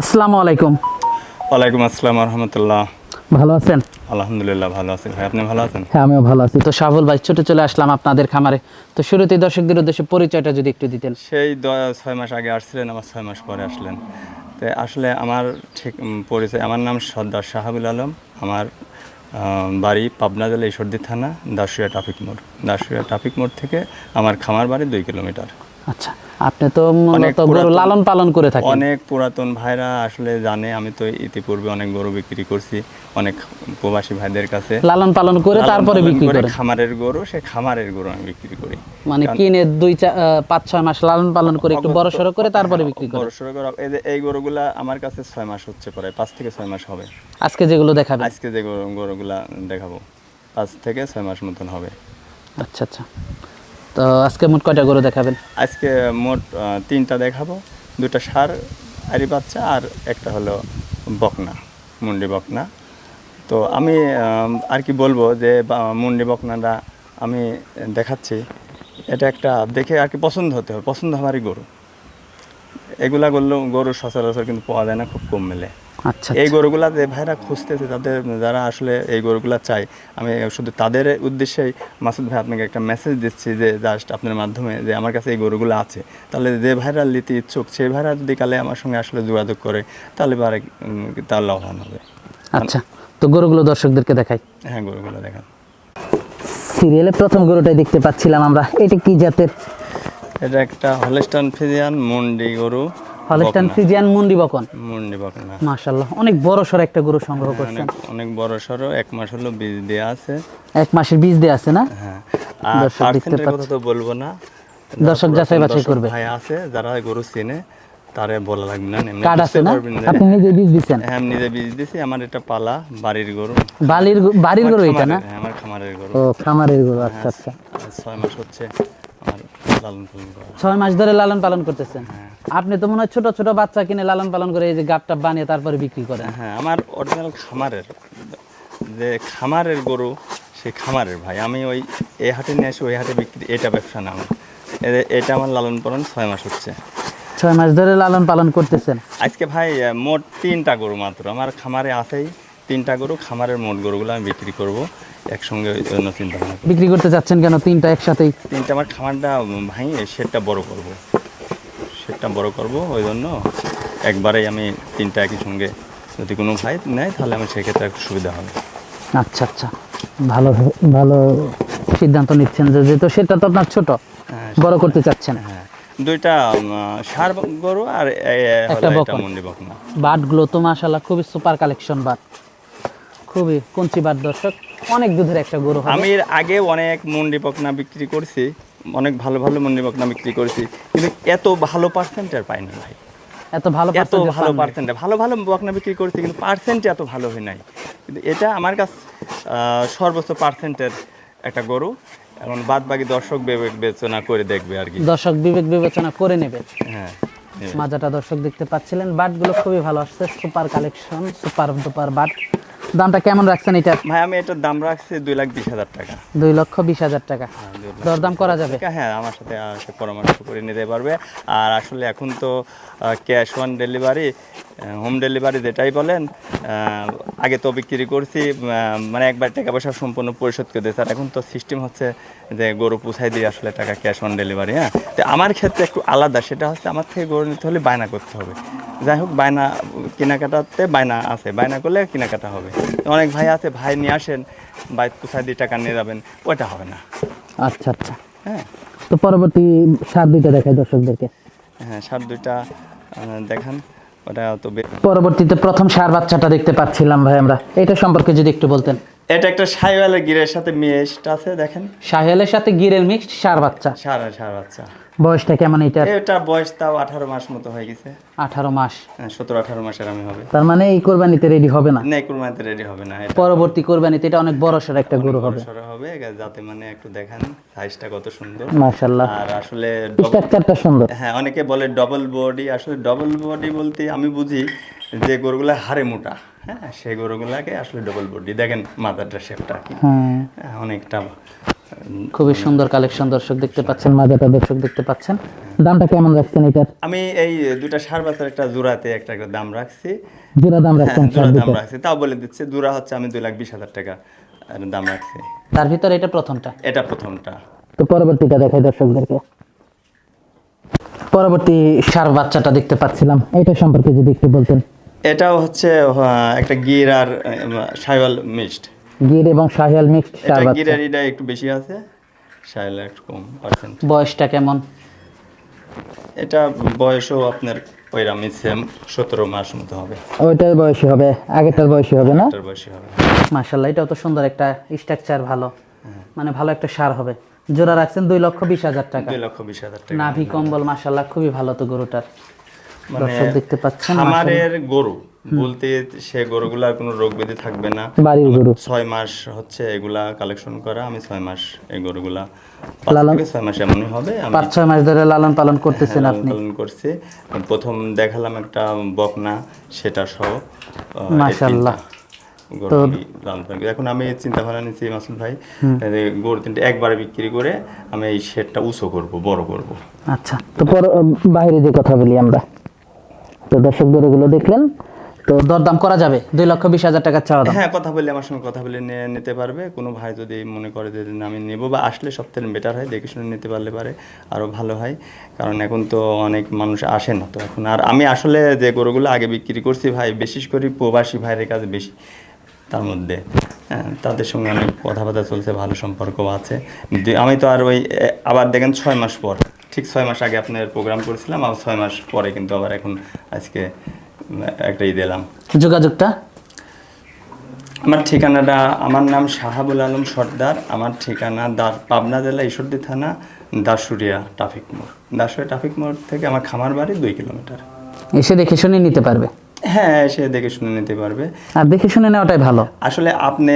আসসালামু আলাইকুম। ওয়ালাইকুম আসসালাম রহমতুল্লাহ ভালো আছেন? আলহামদুলিল্লাহ ভালো আছি ভাই আপনি ভালো আছেন? হ্যাঁ আমিও ভালো আছি। তো শাহুল ভাই ছোট চলে আসলাম আপনাদের খামারে। তো শুরুতেই দর্শকদের উদ্দেশ্যে পরিচয়টা যদি একটু দিতেন। সেই ছয় মাস আগে আসছিলেন আমার ছয় মাস পরে আসলেন। তো আসলে আমার ঠিক পরিচয় আমার নাম সর্দার শাহাবুল আলম। আমার বাড়ি পাবনা জেলা ঈশ্বরদী থানা দাসুয়া ট্রাফিক মোড়। দাসুয়া ট্রাফিক মোড় থেকে আমার খামার বাড়ি দুই কিলোমিটার। আচ্ছা আপনি তো মূলত গরু লালন পালন করে থাকেন। অনেক পুরাতন ভাইরা আসলে জানে আমি তো ইতিপূর্বে অনেক গরু বিক্রি করছি অনেক প্রবাসী ভাইদের কাছে। লালন পালন করে তারপরে বিক্রি করে খামারের গরু সে খামারের গরু আমি বিক্রি করি। মানে কিনে দুই পাঁচ ছয় মাস লালন পালন করে একটু বড় সড়ো করে তারপরে বিক্রি করে বড় সড়ো করে এই গরুগুলা আমার কাছে ছয় মাস হচ্ছে প্রায় পাঁচ থেকে ছয় মাস হবে। আজকে যেগুলো দেখাবেন। আজকে যে গরু গরুগুলা দেখাবো পাঁচ থেকে ছয় মাস মতন হবে। আচ্ছা আচ্ছা। তো আজকে মোট কয়টা গরু দেখাবেন? আজকে মোট তিনটা দেখাবো। দুটা সার আরি বাচ্চা আর একটা হলো বকনা, মুন্ডি বকনা। তো আমি আর কি বলব যে মুন্ডি বকনাটা আমি দেখাচ্ছি। এটা একটা দেখে আর কি পছন্দ হতে হবে, পছন্দ হওয়ারই গরু। এগুলা গরু গরু সচরাচর কিন্তু পাওয়া যায় না, খুব কম মেলে। আচ্ছা এই গরুগুলা যে ভাইরা খুঁজতেছে তাদের যারা আসলে এই গরুগুলা চাই আমি শুধু তাদের উদ্দেশ্যেই মাসুদ ভাই আপনাকে একটা মেসেজ দিচ্ছি যে জাস্ট আপনার মাধ্যমে যে আমার কাছে এই গরুগুলো আছে। তাহলে যে ভাইরা নিতে ইচ্ছুক সেই ভাইরা যদি কালে আমার সঙ্গে আসলে যোগাযোগ করে তাহলে উম, তার লাভবান হবে। আচ্ছা তো গরুগুলো দর্শকদেরকে দেখাই। হ্যাঁ গরুগুলো দেখান। সিরিয়ালে প্রথম গরুটাই দেখতে পাচ্ছিলাম আমরা। এটা কি জাতের? এটা একটা হলেস্টান ফিজিয়ান মুন্ডি গরু। হলস্টাইন ফ্রিজিয়ান মুন্ডি বকন। মুন্ডি বকনা। মাশাল্লাহ অনেক বড় সড় একটা গরু সংগ্রহ করছেন। অনেক বড় সড়ো এক মাস হলো বীজ দেওয়া আছে। এক মাসের বীজ দিয়ে আছে না? হ্যাঁ আর পার্সেন্টের কথা তো বলব না। দর্শক যাচাই বাছাই করবে। ভাই আছে যারা গরু চেনে তারে বলা লাগবে না। এমনি কার্ড আছে না? আপনি নিজে বীজ দিচ্ছেন হ্যাঁ আমি নিজে বীজ দিছি। আমার এটা পালা বাড়ির গরু। বালির বাড়ির গরু এটা না? হ্যাঁ, আমার খামারের গরু। ও খামারের গরু আচ্ছা আচ্ছা। আর ছয় মাস হচ্ছে আমার লালন পালন করা ছয় মাস ধরে লালন পালন করতেছেন। হ্যাঁ। আপনি তো মনে হয় ছোট ছোট বাচ্চা কিনে লালন পালন করে এই যে গাবটা বানিয়ে তারপরে বিক্রি করেন। হ্যাঁ আমার অরিজিনাল খামারের যে খামারের গরু সেই খামারের ভাই। আমি ওই এই হাটে নিয়ে আসি ওই হাটে বিক্রি এটা ব্যবসা না আমার এটা আমার লালন পালন ছয় মাস হচ্ছে। ছয় মাস ধরে লালন পালন করতেছেন। আজকে ভাই মোট তিনটা গরু মাত্র। আমার খামারে আছেই তিনটা গরু খামারের মোট গরুগুলো আমি বিক্রি করব একসঙ্গে ওই জন্য চিন্তা ভাবনা করি। বিক্রি করতে চাচ্ছেন কেন? তিনটা একসাথেই? তিনটা আমার খামারটা ভাই সেটটা বড় করব। সেটটা বড় করব ওই জন্য একবারেই আমি তিনটা একই সঙ্গে যদি কোনো ভাই নেয় তাহলে আমার সেক্ষেত্রে একটু সুবিধা হবে। আচ্ছা আচ্ছা। ভালো ভালো সিদ্ধান্ত নিচ্ছেন যে যেহেতু সেটা তো আপনার ছোট হ্যাঁ, বড় করতে চাচ্ছেন। হ্যাঁ দুইটা উম, ষাঁড় গরু আর এ- এ- একটা হলো এটা মুন্ডি বকনা। বাটগুলো তো মাশাল্লাহ খুবই সুপার কালেকশন বাট। খুবই কঞ্চি বাট দর্শক অনেক দুধের একটা গরু আমি এর আগে অনেক মুন্ডি বকনা বিক্রি করছি অনেক ভালো ভালো মুন্ডি বকনা বিক্রি করছি কিন্তু এত ভালো পার্সেন্টের পাইনি ভাই। এত ভালো এত ভালো। পার্সেন্টে ভালো ভালো বকনা বিক্রি করছি কিন্তু পার্সেন্ট এত ভালো হয় নাই। কিন্তু এটা আমার কাছে সর্বোচ্চ পার্সেন্টের একটা গরু এখন বাদ বাকি দর্শক বিবেক বিবেচনা করে দেখবে আর কি। দর্শক বিবেক বিবেচনা করে নেবে। হ্যাঁ। মাজাটা দর্শক দেখতে পাচ্ছিলেন বাটগুলো খুবই ভালো আসছে super collection super duper bat. দামটা কেমন রাখছেন এটা ভাই আমি এটার দাম রাখছি দুই লাখ বিশ হাজার টাকা। দুই লক্ষ বিশ হাজার টাকা। লাখ দরদাম করা যাবে? হ্যাঁ আমার সাথে পরামর্শ করে নিতে পারবে। আর আসলে এখন তো cash on delivery home delivery যেটাই বলেন আগে তো বিক্রি করছি মানে একবার টাকা পয়সা সম্পূর্ণ পরিশোধ করে দিয়েছে। আর এখন তো সিস্টেম হচ্ছে যে গরু পুষাই দিয়ে আসলে টাকা ক্যাশ অন ডেলিভারি হ্যাঁ। তো আমার ক্ষেত্রে একটু আলাদা সেটা হচ্ছে আমার থেকে গরু নিতে হলে বায়না করতে হবে। যাই হোক বায়না কেনাকাটাতে বায়না আছে। বায়না করলে কেনাকাটা হবে। অনেক ভাই আছে ভাই নিয়ে আসেন বাইক পুষাই দিয়ে টাকা নিয়ে যাবেন ওইটা হবে না। আচ্ছা আচ্ছা। হ্যাঁ। তো পরবর্তী সার দুইটা দেখাই দর্শকদেরকে। হ্যাঁ সার দুইটা দেখান ওটা তো পরবর্তীতে প্রথম সার বাচ্চাটা দেখতে পাচ্ছিলাম ভাই আমরা। এটা সম্পর্কে যদি একটু বলতেন। এটা একটা সাইওয়ালের গিরের সাথে মেয়েটা আছে দেখেন। সাহেলের সাথে গিরের মিক্সড সার বাচ্চা। সার সার বাচ্চা। বয়সটা কেমন এটা? এটা বয়স তাও আঠারো মাস মতো হয়ে গেছে। আঠারো মাস। হ্যাঁ সতেরো আঠারো মাসের আমি হবে। তার মানে এই কোরবানিতে রেডি হবে না? না কুরবানিতে রেডি হবে না এটা পরবর্তী কোরবানিতে এটা অনেক বড় সর একটা গরু হবে। বড়সড় হবে যাতে মানে একটু দেখান সাইজটা কত সুন্দর। মাশাল্লাহ আর আসলে স্ট্রাকচারটা সুন্দর। হ্যাঁ অনেকে বলে ডবল বডি আসলে ডবল বডি বলতে আমি বুঝি যে গরুগুলা হাড়ে মোটা হ্যাঁ সেই গরুগুলাকে আসলে ডবল বডি দেখেন মাথাটা শেপটা হ্যাঁ। হ্যাঁ, অনেকটা খুবই সুন্দর কালেকশন দর্শক দেখতে পাচ্ছেন মাজাটা দর্শক দেখতে পাচ্ছেন। দামটা কেমন রাখছেন এটার? আমি এই দুটা সার বাচ্চার একটা জোড়াতে একটা একটা দাম রাখছি। জোড়া দাম হ্যাঁ রাখছেন জোড়া দাম রাখছি। তাও বলে দিচ্ছে জোড়া হচ্ছে আমি দুই লাখ বিশ হাজার টাকা দাম রাখছি। তার ভিতরে এটা প্রথমটা? এটা প্রথমটা। তো পরবর্তীটা দেখাই দর্শকদেরকে। পরবর্তী সার বাচ্চাটা দেখতে পাচ্ছিলাম এটা সম্পর্কে যদি একটু বলতেন। এটাও হচ্ছে একটা গির আর সাইওয়াল মিক্সড। গির এবং শাহিয়াল মিক্সড সার এটা বাচ্চা গিরের এটা একটু বেশি আছে সাইওয়াল একটু কম পার্সেন্ট বয়সটা কেমন? এটা বয়সও আপনার ওইরামই সেম সতেরো মাস মতো হবে। ওইটার বয়সী হবে আগেরটার বয়সী হবে না? বয়সী হবে। মাশাল্লাহ এটাও তো সুন্দর একটা স্ট্রাকচার ভালো। মানে ভালো একটা সার হবে। জোড়া রাখছেন দুই লক্ষ বিশ হাজার টাকা। দুই লক্ষ বিশ হাজার টাকা। নাভি কম্বল মাশাল্লাহ খুবই ভালো তো গরুটার। দর্শক দেখতে পাচ্ছেন খামারের গরু। বলতে সে কোনো রোগ ব্যাধি থাকবে না। বাড়ির গরু। ছয় মাস হচ্ছে এগুলা কালেকশন করা। আমি ছয় মাস এই গরুগুলা থেকে ছয় মাস এমনই হবে। পাঁচ ছয় মাস ধরে লালন পালন করতেছেন আপনি? পালন করছি। প্রথম দেখালাম একটা বকনা সেটা সহ মাশাআল্লাহ। লালন। এখন আমি চিন্তা ভাবনা নিচ্ছি মাসুদ ভাই গরু তিনটে একবারে বিক্রি করে আমি এই শেডটা উঁচু করব বড় করব। আচ্ছা তো বাইরে যে কথা বলি আমরা। তো দর্শক গরুগুলো দেখলেন, তো দরদাম করা যাবে, দুই লক্ষ বিশ হাজার টাকা চাওয়া হ্যাঁ কথা বলে আমার সঙ্গে কথা বলে নিতে পারবে। কোনো ভাই যদি মনে করে যে আমি নেব বা আসলে সব থেকে বেটার হয়, দেখে শুনে নিতে পারলে পারে আরও ভালো হয়। কারণ এখন তো অনেক মানুষ আসে না, তো এখন আর আমি আসলে যে গরুগুলো আগে বিক্রি করছি ভাই, বিশেষ করে প্রবাসী ভাইয়ের কাছে বেশি। তার মধ্যে হ্যাঁ, তাদের সঙ্গে অনেক কথাবার্তা চলছে ভালো সম্পর্ক আছে। আমি তো আর ওই আবার দেখেন ছয় মাস পর ঠিক ছয় মাস আগে আপনার প্রোগ্রাম করেছিলাম আর ছয় মাস পরে কিন্তু আবার এখন আজকে একটা ই দিলাম। যোগাযোগটা? আমার ঠিকানাটা আমার নাম শাহাবুল আলম সর্দার আমার ঠিকানা দার পাবনা জেলা ঈশ্বরদী থানা দাসুরিয়া ট্রাফিক মোড়। দাসুরিয়া ট্রাফিক মোড় থেকে আমার খামার বাড়ি দুই কিলোমিটার। এসে দেখে শুনে নিতে পারবে। হ্যাঁ সে দেখে শুনে নিতে পারবে। আর দেখে শুনে নেওয়াটাই ভালো। আসলে আপনি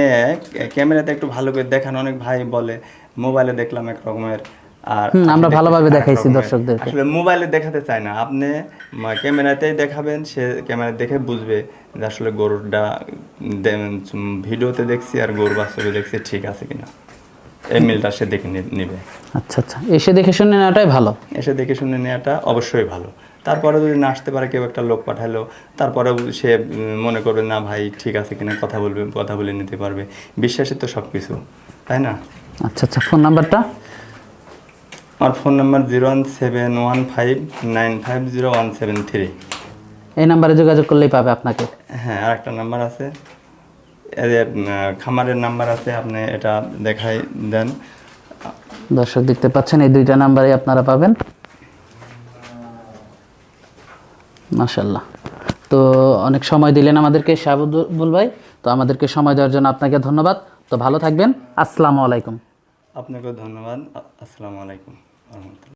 ক্যামেরাতে একটু ভালো করে দেখান অনেক ভাই বলে মোবাইলে দেখলাম এক রকমের আর আমরা ভালোভাবে দেখাইছি। দর্শকদেরকে। আসলে মোবাইলে দেখাতে চায় না আপনি ক্যামেরাতেই দেখাবেন সে ক্যামেরা দেখে বুঝবে যে আসলে গরুটা ভিডিওতে দেখছি আর গরু বাস্তবে দেখছি ঠিক আছে কিনা। এই মিলটা সে দেখে নিবে। আচ্ছা আচ্ছা। এসে দেখে শুনে নেওয়াটাই ভালো। এসে দেখে শুনে নেওয়াটা অবশ্যই ভালো। তারপরে যদি না আসতে পারে কেউ একটা লোক পাঠালো তারপরেও সে মনে করবে না ভাই ঠিক আছে কিনা কথা বলবে কথা বলে নিতে পারবে। বিশ্বাসের তো সব কিছু তাই না? আচ্ছা আচ্ছা ফোন নাম্বারটা? আমার phone number zero one seven one five nine five zero one seven three. এই নাম্বারে যোগাযোগ করলেই পাবে আপনাকে। হ্যাঁ আর একটা নাম্বার আছে। খামারের নাম্বার আছে আপনি এটা দেখাই দেন। দর্শক দেখতে পাচ্ছেন এই দুইটা নাম্বারে আপনারা পাবেন। মাশাল্লাহ তো অনেক সময় দিলেন আমাদেরকে শাহাবুল ভাই, তো আমাদেরকে সময় দেওয়ার জন্য আপনাকে ধন্যবাদ। তো ভালো থাকবেন। আসসালামু আলাইকুম। আপনাকে ধন্যবাদ। আসসালামু আলাইকুম।